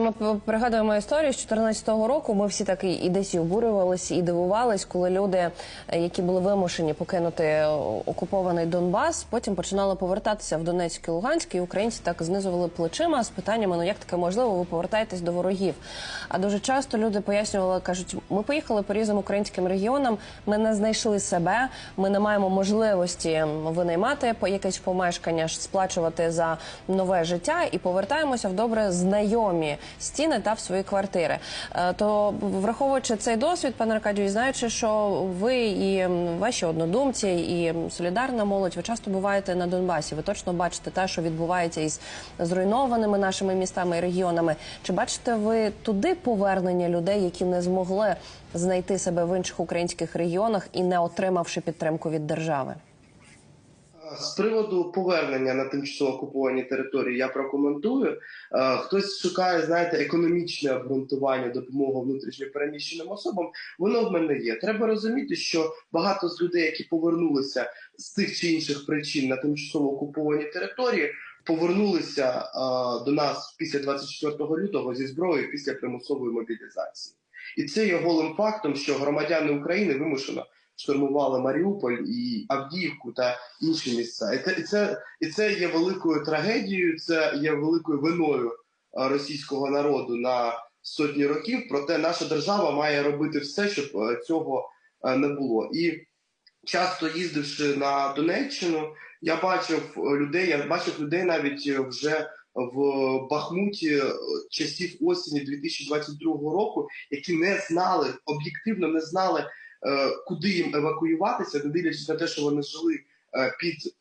Ми пригадуємо історію з 2014 року. Ми всі так і десь обурювалися, і дивувались, коли люди, е, які були вимушені покинути е, окупований Донбас, потім починали повертатися в Донецьк і Луганськ, і українці так знизували плечима з питаннями: ну як таке можливо, ви повертаєтесь до ворогів. А дуже часто люди пояснювали, кажуть, ми поїхали по різним українським регіонам, ми не знайшли себе, ми не маємо можливості винаймати якесь помешкання, сплачувати за нове життя і повертаємося в добре знайомі стіни та в свої квартири. Е, То враховуючи цей досвід, пане Аркадію, знаючи, що ви і ваші однодумці, і солідарна молодь, ви часто буваєте на Донбасі. Ви точно бачите те, що відбувається із зруйнованими нашими містами і регіонами. Чи бачите ви туди повернення людей, які не змогли знайти себе в інших українських регіонах і не отримавши підтримку від держави? З приводу повернення на тимчасово окуповані території я прокоментую. Е, Хтось шукає, знаєте, економічне обґрунтування допомоги внутрішньо переміщеним особам. Воно в мене є. Треба розуміти, що багато з людей, які повернулися з тих чи інших причин на тимчасово окуповані території, повернулися е, до нас після 24 лютого зі зброєю після примусової мобілізації. І це є голим фактом, що громадяни України вимушено штурмували Маріуполь і Авдіївку та інші місця. І це, і це, і це є великою трагедією, це є великою виною е, російського народу на сотні років. Проте наша держава має робити все, щоб е, цього е, не було. І часто їздивши на Донеччину, я бачив людей, я бачив людей навіть вже в Бахмуті е, часів осені 2022 року, які не знали, об'єктивно не знали, е, куди їм евакуюватися, не дивлячись на те, що вони жили е, під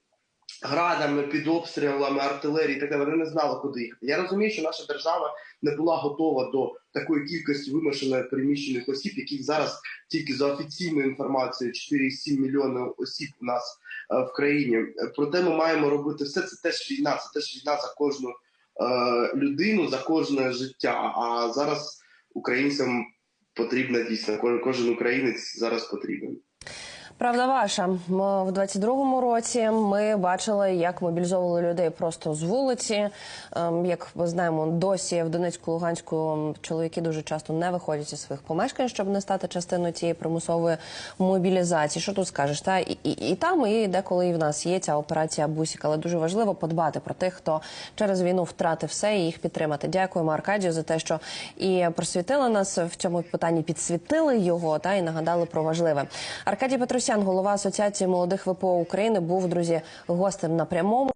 градами, під обстрілами артилерії, і так далі, вони не знали, куди їхати. Я розумію, що наша держава не була готова до такої кількості вимушено переміщених осіб, яких зараз тільки за офіційною інформацією 4,7 мільйони осіб у нас в країні. Проте ми маємо робити все. Це теж війна, це теж війна за кожну людину, за кожне життя. А зараз українцям потрібна дійсно кожен українець зараз потрібен. Правда ваша. В 22-му році ми бачили, як мобілізовували людей просто з вулиці. Ем, Як ми знаємо, досі в Донецьку, Луганську чоловіки дуже часто не виходять із своїх помешкань, щоб не стати частиною цієї примусової мобілізації. Що тут скажеш? Та і, і, і там, і деколи і в нас є ця операція Бусік, але дуже важливо подбати про тих, хто через війну втратив все, і їх підтримати. Дякуємо Аркадію за те, що і просвітили нас в цьому питанні, підсвітили його та і нагадали про важливе. Аркадій Петросян, голова Асоціації молодих ВПО України, був друзі гостем на прямому.